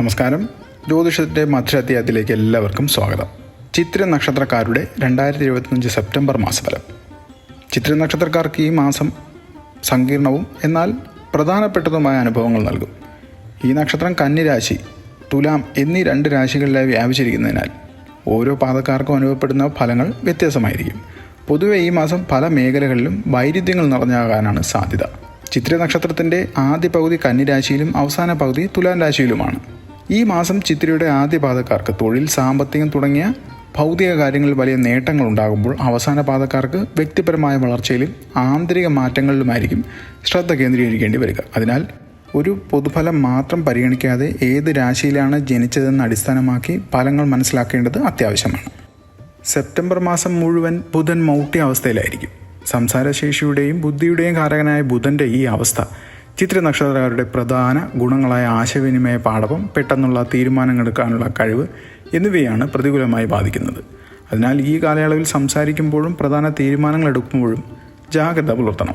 നമസ്കാരം. ജ്യോതിഷത്തിന്റെ മധുരാധ്യായത്തിലേക്ക് എല്ലാവർക്കും സ്വാഗതം. ചിത്ര നക്ഷത്രക്കാരുടെ രണ്ടായിരത്തി ഇരുപത്തഞ്ച് സെപ്റ്റംബർ മാസഫലം. ചിത്ര നക്ഷത്രക്കാർക്ക് ഈ മാസം സങ്കീർണവും എന്നാൽ പ്രധാനപ്പെട്ടതുമായ അനുഭവങ്ങൾ നൽകും. ഈ നക്ഷത്രം കന്നിരാശി തുലാം എന്നീ രണ്ട് രാശികളിലായി വ്യാപിച്ചിരിക്കുന്നതിനാൽ ഓരോ പാതക്കാർക്കും അനുഭവപ്പെടുന്ന ഫലങ്ങൾ വ്യത്യാസമായിരിക്കും. പൊതുവെ ഈ മാസം പല മേഖലകളിലും വൈരുദ്ധ്യങ്ങൾ നിറഞ്ഞാകാനാണ് സാധ്യത. ചിത്ര നക്ഷത്രത്തിന്റെ ആദ്യ പകുതി കന്നിരാശിയിലും അവസാന പകുതി തുലാം രാശിയിലുമാണ്. ഈ മാസം ചിത്രയുടെ ആദ്യ തൊഴിൽ സാമ്പത്തികം തുടങ്ങിയ ഭൗതിക കാര്യങ്ങളിൽ വലിയ നേട്ടങ്ങൾ ഉണ്ടാകുമ്പോൾ അവസാന പാദക്കാർക്ക് വ്യക്തിപരമായ വളർച്ചയിലും ആന്തരിക മാറ്റങ്ങളിലുമായിരിക്കും ശ്രദ്ധ കേന്ദ്രീകരിക്കേണ്ടി വരിക. അതിനാൽ ഒരു പൊതുഫലം മാത്രം പരിഗണിക്കാതെ ഏത് രാശിയിലാണ് ജനിച്ചതെന്ന് അടിസ്ഥാനമാക്കി ഫലങ്ങൾ മനസ്സിലാക്കേണ്ടത് അത്യാവശ്യമാണ്. സെപ്റ്റംബർ മാസം മുഴുവൻ ബുധൻ മൗട്ടി അവസ്ഥയിലായിരിക്കും സംസാരശേഷിയുടെയും ബുദ്ധിയുടെയും കാരകനായ ബുധന്റെ ഈ അവസ്ഥ ചിത്ര നക്ഷത്രക്കാരുടെ പ്രധാന ഗുണങ്ങളായ ആശയവിനിമയ പാടവം പെട്ടെന്നുള്ള തീരുമാനങ്ങളെടുക്കാനുള്ള കഴിവ് എന്നിവയാണ് പ്രതികൂലമായി ബാധിക്കുന്നത്. അതിനാൽ ഈ കാലയളവിൽ സംസാരിക്കുമ്പോഴും പ്രധാന തീരുമാനങ്ങൾ എടുക്കുമ്പോഴും ജാഗ്രത പുലർത്തണം.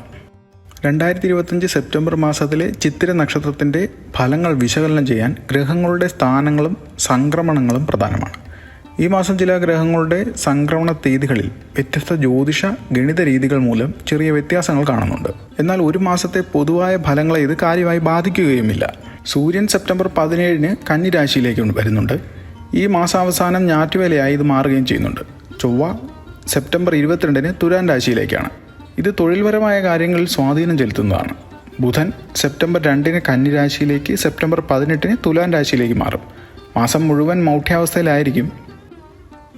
രണ്ടായിരത്തി ഇരുപത്തഞ്ച് സെപ്റ്റംബർ മാസത്തിലെ ചിത്തിര നക്ഷത്രത്തിന്റെ ഫലങ്ങൾ വിശകലനം ചെയ്യാൻ ഗ്രഹങ്ങളുടെ സ്ഥാനങ്ങളും സംക്രമണങ്ങളും പ്രധാനമാണ്. ഈ മാസം ചില ഗ്രഹങ്ങളുടെ സംക്രമണ തീയതികളിൽ വ്യത്യസ്ത ജ്യോതിഷ ഗണിത രീതികൾ മൂലം ചെറിയ വ്യത്യാസങ്ങൾ കാണുന്നുണ്ട്. എന്നാൽ ഒരു മാസത്തെ പൊതുവായ ഫലങ്ങളെ ഇത് കാര്യമായി ബാധിക്കുകയുമില്ല. സൂര്യൻ സെപ്റ്റംബർ പതിനേഴിന് കന്നിരാശിയിലേക്ക് വരുന്നുണ്ട്. ഈ മാസാവസാനം ഞാറ്റുവേലയായി ഇത് മാറുകയും ചെയ്യുന്നുണ്ട്. ചൊവ്വ സെപ്റ്റംബർ ഇരുപത്തിരണ്ടിന് തുരാൻ രാശിയിലേക്കാണ്. ഇത് തൊഴിൽപരമായ കാര്യങ്ങളിൽ സ്വാധീനം ചെലുത്തുന്നതാണ്. ബുധൻ സെപ്റ്റംബർ രണ്ടിന് കന്നിരാശിയിലേക്ക് സെപ്റ്റംബർ പതിനെട്ടിന് തുലാൻ രാശിയിലേക്ക് മാറും. മാസം മുഴുവൻ മൗഢ്യാവസ്ഥയിലായിരിക്കും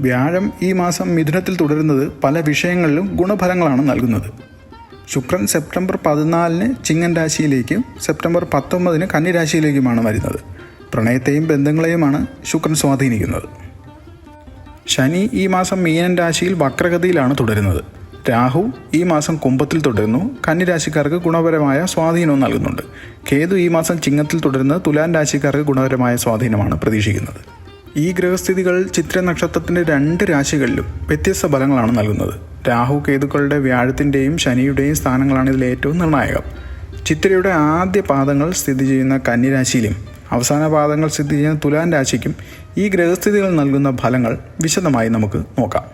വ്യാഴം ഈ മാസം മിഥുനത്തിൽ തുടരുന്നത് പല വിഷയങ്ങളിലും ഗുണഫലങ്ങളാണ് നൽകുന്നത്. ശുക്രൻ സെപ്റ്റംബർ പതിനാലിന് ചിങ്ങൻ രാശിയിലേക്കും സെപ്റ്റംബർ പത്തൊമ്പതിന് കന്നിരാശിയിലേക്കുമാണ് വരുന്നത്. പ്രണയത്തെയും ബന്ധങ്ങളെയുമാണ് ശുക്രൻ സ്വാധീനിക്കുന്നത്. ശനി ഈ മാസം മീനൻ രാശിയിൽ വക്രഗതിയിലാണ് തുടരുന്നത്. രാഹു ഈ മാസം കുംഭത്തിൽ തുടരുന്നു. കന്നിരാശിക്കാർക്ക് ഗുണപരമായ സ്വാധീനവും നൽകുന്നുണ്ട്. കേതു ഈ മാസം ചിങ്ങത്തിൽ തുടരുന്നത് തുലാൻ രാശിക്കാർക്ക് ഗുണപരമായ സ്വാധീനമാണ് പ്രതീക്ഷിക്കുന്നത്. ഈ ഗ്രഹസ്ഥിതികൾ ചിത്ര നക്ഷത്രത്തിന്റെ രണ്ട് രാശികളിലും വ്യത്യസ്ത ഫലങ്ങളാണ് നൽകുന്നത്. രാഹു കേതുക്കളുടെ വ്യാഴത്തിന്റെയും ശനിയുടെയും സ്ഥാനങ്ങളാണ് ഇതിൽ ഏറ്റവും നിർണായകം. ചിത്രയുടെ ആദ്യ പാദങ്ങൾ സ്ഥിതി ചെയ്യുന്ന കന്നിരാശിയിലും അവസാന പാദങ്ങൾ സ്ഥിതി ചെയ്യുന്ന തുലാൻ രാശിക്കും ഈ ഗ്രഹസ്ഥിതികൾ നൽകുന്ന ഫലങ്ങൾ വിശദമായി നമുക്ക് നോക്കാം.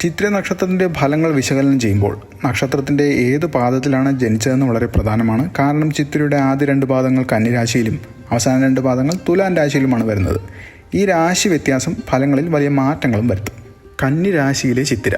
ചിത്ര നക്ഷത്രത്തിന്റെ ഫലങ്ങൾ വിശകലനം ചെയ്യുമ്പോൾ നക്ഷത്രത്തിന്റെ ഏത് പാദത്തിലാണ് ജനിച്ചതെന്ന് വളരെ പ്രധാനമാണ്. കാരണം ചിത്രയുടെ ആദ്യ രണ്ട് പാദങ്ങൾ കന്നിരാശിയിലും അവസാന രണ്ട് പാദങ്ങൾ തുലാൻ രാശിയിലുമാണ് വരുന്നത്. ഈ രാശി വ്യത്യാസം ഫലങ്ങളിൽ വലിയ മാറ്റങ്ങളും വരുത്തും. കന്നി രാശിയിലെ ചിത്തിര.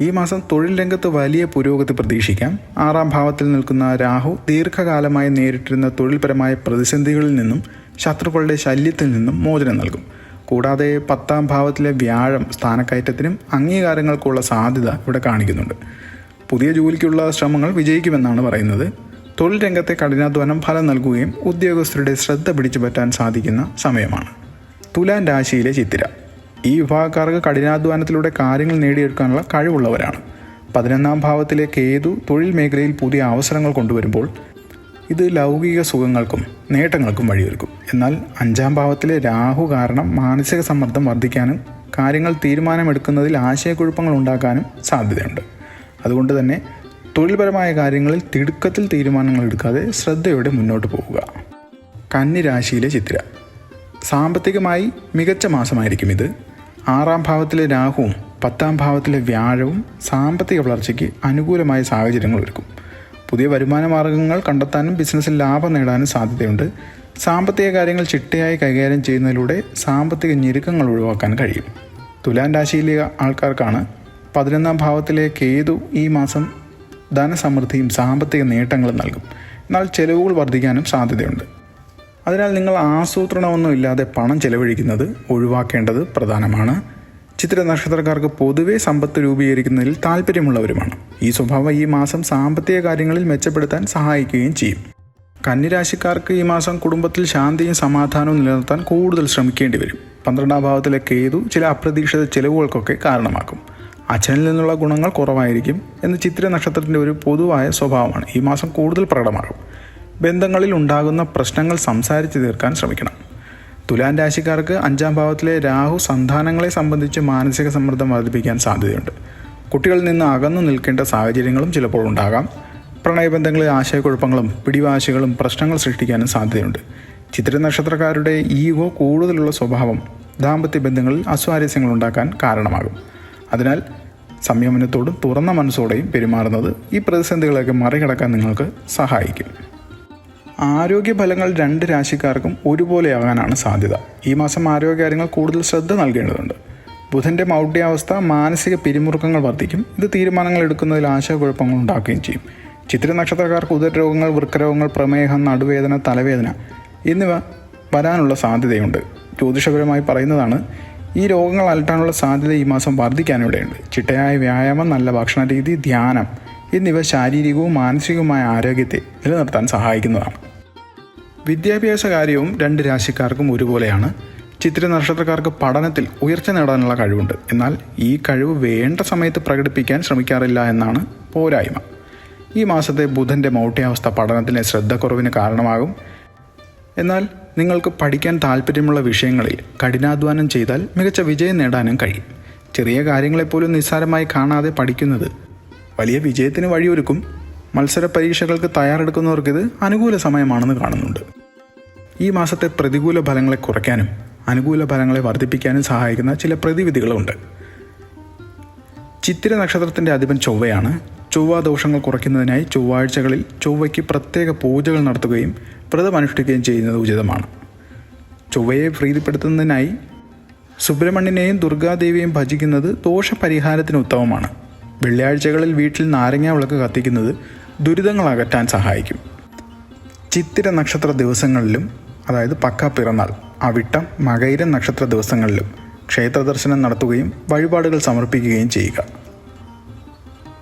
ഈ മാസം തൊഴിൽ രംഗത്ത് വലിയ പുരോഗതി പ്രതീക്ഷിക്കാം. ആറാം ഭാവത്തിൽ നിൽക്കുന്ന രാഹു ദീർഘകാലമായി നേരിട്ടിരുന്ന തൊഴിൽപരമായ പ്രതിസന്ധികളിൽ നിന്നും ശത്രുക്കളുടെ ശല്യത്തിൽ നിന്നും മോചനം നൽകും. കൂടാതെ പത്താം ഭാവത്തിലെ വ്യാഴം സ്ഥാനക്കയറ്റത്തിനും അംഗീകാരങ്ങൾക്കുള്ള സാധ്യത ഇവിടെ കാണിക്കുന്നുണ്ട്. പുതിയ ജോലിക്കുള്ള ശ്രമങ്ങൾ വിജയിക്കുമെന്നാണ് പറയുന്നത്. തൊഴിൽ രംഗത്തെ കഠിനാധ്വാനം ഫലം നൽകുകയും ഉദ്യോഗസ്ഥരുടെ ശ്രദ്ധ പിടിച്ചുപറ്റാൻ സാധിക്കുന്ന സമയമാണ്. തുലാൻ രാശിയിലെ ചിത്തിര. ഈ വിഭാഗക്കാർക്ക് കഠിനാധ്വാനത്തിലൂടെ കാര്യങ്ങൾ നേടിയെടുക്കാനുള്ള കഴിവുള്ളവരാണ്. പതിനൊന്നാം ഭാവത്തിലെ കേതു തൊഴിൽ മേഖലയിൽ പുതിയ അവസരങ്ങൾ കൊണ്ടുവരുമ്പോൾ ഇത് ലൗകിക സുഖങ്ങൾക്കും നേട്ടങ്ങൾക്കും വഴിയൊരുക്കും. എന്നാൽ അഞ്ചാം ഭാവത്തിലെ രാഹു കാരണം മാനസിക സമ്മർദ്ദം വർദ്ധിക്കാനും കാര്യങ്ങൾ തീരുമാനമെടുക്കുന്നതിൽ ആശയക്കുഴപ്പങ്ങൾ ഉണ്ടാക്കാനും സാധ്യതയുണ്ട്. അതുകൊണ്ട് തന്നെ തൊഴിൽപരമായ കാര്യങ്ങളിൽ തിടുക്കത്തിൽ തീരുമാനങ്ങൾ എടുക്കാതെ ശ്രദ്ധയോടെ മുന്നോട്ട് പോവുക കന്നിരാശിയിലെ ചിത്ര സാമ്പത്തികമായി മികച്ച മാസമായിരിക്കും ഇത്. ആറാം ഭാവത്തിലെ രാഹുവും പത്താം ഭാവത്തിലെ വ്യാഴവും സാമ്പത്തിക വളർച്ചയ്ക്ക് അനുകൂലമായ സാഹചര്യങ്ങൾ ഒരുക്കും. പുതിയ വരുമാന മാർഗങ്ങൾ കണ്ടെത്താനും ബിസിനസ്സിൽ ലാഭം നേടാനും സാധ്യതയുണ്ട്. സാമ്പത്തിക കാര്യങ്ങൾ ചിട്ടയായി കൈകാര്യം ചെയ്യുന്നതിലൂടെ സാമ്പത്തിക ഞെരുക്കങ്ങൾ ഒഴിവാക്കാൻ കഴിയും. തുലാം രാശിയിലെ ആൾക്കാർക്കാണ് പതിനൊന്നാം ഭാവത്തിലെ കേതു ഈ മാസം ധനസമൃദ്ധിയും സാമ്പത്തിക നേട്ടങ്ങളും നൽകും. എന്നാൽ ചെലവുകൾ വർദ്ധിക്കാനും സാധ്യതയുണ്ട്. അതിനാൽ നിങ്ങൾ ആസൂത്രണമൊന്നും ഇല്ലാതെ പണം ചെലവഴിക്കുന്നത് ഒഴിവാക്കേണ്ടത് പ്രധാനമാണ്. ചിത്ര നക്ഷത്രക്കാർക്ക് പൊതുവേ സമ്പത്ത് രൂപീകരിക്കുന്നതിൽ താല്പര്യമുള്ളവരുമാണ് ഈ സ്വഭാവം ഈ മാസം സാമ്പത്തിക കാര്യങ്ങളിൽ മെച്ചപ്പെടുത്താൻ സഹായിക്കുകയും ചെയ്യും. കന്നിരാശിക്കാർക്ക് ഈ മാസം കുടുംബത്തിൽ ശാന്തിയും സമാധാനവും നിലനിർത്താൻ കൂടുതൽ ശ്രമിക്കേണ്ടി വരും. പന്ത്രണ്ടാം ഭാവത്തിലെ കേതു ചില അപ്രതീക്ഷിത ചെലവുകൾക്കൊക്കെ കാരണമാക്കും അച്ഛനിൽ നിന്നുള്ള ഗുണങ്ങൾ കുറവായിരിക്കും എന്ന് ചിത്ര നക്ഷത്രത്തിന്റെ ഒരു പൊതുവായ സ്വഭാവമാണ് ഈ മാസം കൂടുതൽ പ്രകടമാകും. ബന്ധങ്ങളിൽ ഉണ്ടാകുന്ന പ്രശ്നങ്ങൾ സംസാരിച്ച് തീർക്കാൻ ശ്രമിക്കണം. തുലാൻ രാശിക്കാർക്ക് അഞ്ചാം ഭാവത്തിലെ രാഹു സന്താനങ്ങളെ സംബന്ധിച്ച് മാനസിക സമ്മർദ്ദം വർദ്ധിപ്പിക്കാൻ സാധ്യതയുണ്ട്. കുട്ടികളിൽ നിന്ന് അകന്നു നിൽക്കേണ്ട സാഹചര്യങ്ങളും ചിലപ്പോൾ ഉണ്ടാകാം. പ്രണയബന്ധങ്ങളിൽ ആശയക്കുഴപ്പങ്ങളും പിടിവാശികളും പ്രശ്നങ്ങൾ സൃഷ്ടിക്കാനും സാധ്യതയുണ്ട്. ചിത്ര നക്ഷത്രക്കാരുടെ ഈഗോ കൂടുതലുള്ള സ്വഭാവം ദാമ്പത്യ ബന്ധങ്ങളിൽ അസ്വാരസ്യങ്ങൾ ഉണ്ടാക്കാൻ കാരണമാകും. അതിനാൽ സംയമനത്തോടും തുറന്ന മനസ്സോടെയും പെരുമാറുന്നത് ഈ പ്രതിസന്ധികളൊക്കെ മറികടക്കാൻ നിങ്ങൾക്ക് സഹായിക്കും. ആരോഗ്യ ഫലങ്ങൾ രണ്ട് രാശിക്കാർക്കും ഒരുപോലെയാകാനാണ് സാധ്യത. ഈ മാസം ആരോഗ്യകാര്യങ്ങൾ കൂടുതൽ ശ്രദ്ധ നൽകേണ്ടതുണ്ട്. ബുധന്റെ മൗഢ്യാവസ്ഥ മാനസിക പിരിമുറുക്കങ്ങൾ വർദ്ധിക്കും. ഇത് തീരുമാനങ്ങൾ എടുക്കുന്നതിൽ ആശയക്കുഴപ്പങ്ങൾ ഉണ്ടാക്കുകയും ചെയ്യും. ചിത്ര നക്ഷത്രക്കാർക്ക് ഉദരരോഗങ്ങൾ വൃക്കരോഗങ്ങൾ പ്രമേഹം നടുവേദന തലവേദന എന്നിവ വരാനുള്ള സാധ്യതയുണ്ട്. ജ്യോതിഷപരമായി പറയുന്നതാണ് ഈ രോഗങ്ങൾ അലട്ടാനുള്ള സാധ്യത ഈ മാസം വർദ്ധിക്കാനിടയുണ്ട് ചിട്ടയായ വ്യായാമം നല്ല ഭക്ഷണ രീതി ധ്യാനം എന്നിവ ശാരീരികവും മാനസികവുമായ ആരോഗ്യത്തെ നിലനിർത്താൻ സഹായിക്കുന്നതാണ്. വിദ്യാഭ്യാസ കാര്യവും രണ്ട് രാശിക്കാർക്കും ഒരുപോലെയാണ്. ചിത്ര നക്ഷത്രക്കാർക്ക് പഠനത്തിൽ ഉയർച്ച നേടാനുള്ള കഴിവുണ്ട്. എന്നാൽ ഈ കഴിവ് വേണ്ട സമയത്ത് പ്രകടിപ്പിക്കാൻ ശ്രമിക്കാറില്ല എന്നാണ് പോരായ്മ. ഈ മാസത്തെ ബുധന്റെ മൗഢ്യാവസ്ഥ പഠനത്തിലെ ശ്രദ്ധക്കുറവിന് കാരണമാകും. എന്നാൽ നിങ്ങൾക്ക് പഠിക്കാൻ താല്പര്യമുള്ള വിഷയങ്ങളിൽ കഠിനാധ്വാനം ചെയ്താൽ മികച്ച വിജയം നേടാനും കഴിയും. ചെറിയ കാര്യങ്ങളെപ്പോലും നിസ്സാരമായി കാണാതെ പഠിക്കുന്നത് വലിയ വിജയത്തിന് വഴിയൊരുക്കും. മത്സര പരീക്ഷകൾക്ക് തയ്യാറെടുക്കുന്നവർക്ക് ഇത് അനുകൂല സമയമാണെന്ന് കാണുന്നുണ്ട്. ഈ മാസത്തെ പ്രതികൂല ഫലങ്ങളെ കുറയ്ക്കാനും അനുകൂല ഫലങ്ങളെ വർദ്ധിപ്പിക്കാനും സഹായിക്കുന്ന ചില പ്രതിവിധികളുണ്ട്. ചിത്തിര നക്ഷത്രത്തിന്റെ അധിപൻ ചൊവ്വയാണ്. ചൊവ്വ ദോഷങ്ങൾ കുറയ്ക്കുന്നതിനായി ചൊവ്വാഴ്ചകളിൽ ചൊവ്വയ്ക്ക് പ്രത്യേക പൂജകൾ നടത്തുകയും വ്രതം അനുഷ്ഠിക്കുകയും ചെയ്യുന്നത് ഉചിതമാണ്. ചൊവ്വയെ പ്രീതിപ്പെടുത്തുന്നതിനായി സുബ്രഹ്മണ്യനെയും ദുർഗാദേവിയെയും ഭജിക്കുന്നത് ദോഷപരിഹാരത്തിന് ഉത്തമമാണ്. വെള്ളിയാഴ്ചകളിൽ വീട്ടിൽ നാരങ്ങ വിളക്ക് കത്തിക്കുന്നത് ദുരിതങ്ങൾ അകറ്റാൻ സഹായിക്കും. ചിത്തിര നക്ഷത്ര ദിവസങ്ങളിലും അതായത് പക്ക പിറന്നാൾ അവിട്ടം മകൈര നക്ഷത്ര ദിവസങ്ങളിലും ക്ഷേത്ര ദർശനം നടത്തുകയും വഴിപാടുകൾ സമർപ്പിക്കുകയും ചെയ്യുക.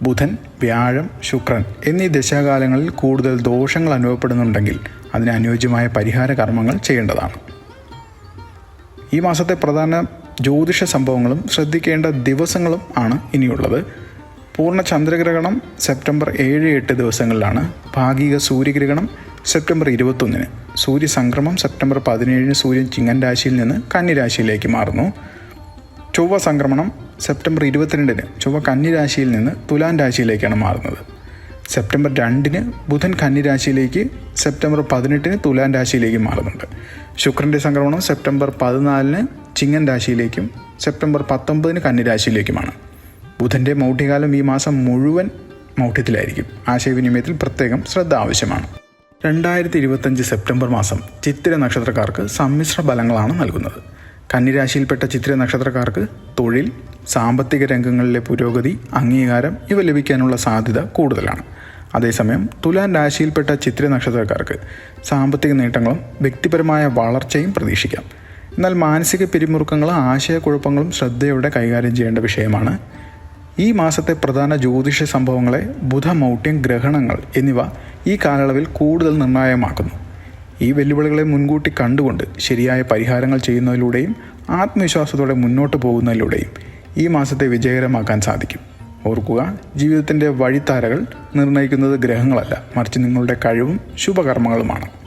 ബുധൻ വ്യാഴം ശുക്രൻ എന്നീ ദശാകാലങ്ങളിൽ കൂടുതൽ ദോഷങ്ങൾ അനുഭവപ്പെടുന്നുണ്ടെങ്കിൽ അതിന് അനുയോജ്യമായ പരിഹാര കർമ്മങ്ങൾ ചെയ്യേണ്ടതാണ്. ഈ മാസത്തെ പ്രധാന ജ്യോതിഷ സംഭവങ്ങളും ശ്രദ്ധിക്കേണ്ട ദിവസങ്ങളും ആണ് ഇനിയുള്ളത്. പൂർണ ചന്ദ്രഗ്രഹണം സെപ്റ്റംബർ ഏഴ് എട്ട് ദിവസങ്ങളിലാണ്. ഭാഗിക സൂര്യഗ്രഹണം സെപ്റ്റംബർ ഇരുപത്തൊന്നിന്. സൂര്യസംക്രമം സെപ്റ്റംബർ പതിനേഴിന് സൂര്യൻ ചിങ്ങൻ രാശിയിൽ നിന്ന് കന്നിരാശിയിലേക്ക് മാറുന്നു. ചൊവ്വ സംക്രമണം സെപ്റ്റംബർ ഇരുപത്തിരണ്ടിന് ചൊവ്വ കന്നിരാശിയിൽ നിന്ന് തുലാൻ രാശിയിലേക്കാണ് മാറുന്നത്. സെപ്റ്റംബർ രണ്ടിന് ബുധൻ കന്നിരാശിയിലേക്ക് സെപ്റ്റംബർ പതിനെട്ടിന് തുലാൻ രാശിയിലേക്ക് മാറുന്നുണ്ട്. ശുക്രന്റെ സംക്രമണം സെപ്റ്റംബർ പതിനാലിന് ചിങ്ങൻ രാശിയിലേക്കും സെപ്റ്റംബർ പത്തൊമ്പതിന് കന്നി രാശിയിലേക്കുമാണ് ബുധന്റെ മൗഢ്യകാലം ഈ മാസം മുഴുവൻ മൗഢ്യത്തിലായിരിക്കും. ആശയവിനിമയത്തിൽ പ്രത്യേകം ശ്രദ്ധ ആവശ്യമാണ്. രണ്ടായിരത്തി ഇരുപത്തഞ്ച് സെപ്റ്റംബർ മാസം ചിത്തിര നക്ഷത്രക്കാർക്ക് സമ്മിശ്ര ഫലങ്ങളാണ് നൽകുന്നത്. കന്നിരാശിയിൽപ്പെട്ട ചിത്തിര നക്ഷത്രക്കാർക്ക് തൊഴിൽ സാമ്പത്തിക രംഗങ്ങളിലെ പുരോഗതി അംഗീകാരം ഇവ ലഭിക്കാനുള്ള സാധ്യത കൂടുതലാണ്. അതേസമയം തുലാൻ രാശിയിൽപ്പെട്ട ചിത്ര നക്ഷത്രക്കാർക്ക് സാമ്പത്തിക നേട്ടങ്ങളും വ്യക്തിപരമായ വളർച്ചയും പ്രതീക്ഷിക്കാം. എന്നാൽ മാനസിക പിരിമുറുക്കങ്ങളും ആശയക്കുഴപ്പങ്ങളും ശ്രദ്ധയോടെ കൈകാര്യം ചെയ്യേണ്ട വിഷയമാണ് ഈ മാസത്തെ പ്രധാന ജ്യോതിഷ സംഭവങ്ങളെ ബുധ ബുധമൗഢ്യം ഗ്രഹണങ്ങൾ എന്നിവ ഈ കാലയളവിൽ കൂടുതൽ നിർണായകമാക്കുന്നു. ഈ വെല്ലുവിളികളെ മുൻകൂട്ടി കണ്ടുകൊണ്ട് ശരിയായ പരിഹാരങ്ങൾ ചെയ്യുന്നതിലൂടെയും ആത്മവിശ്വാസത്തോടെ മുന്നോട്ട് പോകുന്നതിലൂടെയും ഈ മാസത്തെ വിജയകരമാക്കാൻ സാധിക്കും. ഓർക്കുക ജീവിതത്തിന്റെ വഴിത്താരകൾ നിർണയിക്കുന്നത് ഗ്രഹങ്ങളല്ല. മറിച്ച് നിങ്ങളുടെ കഴിവും ശുഭകർമ്മങ്ങളുമാണ്.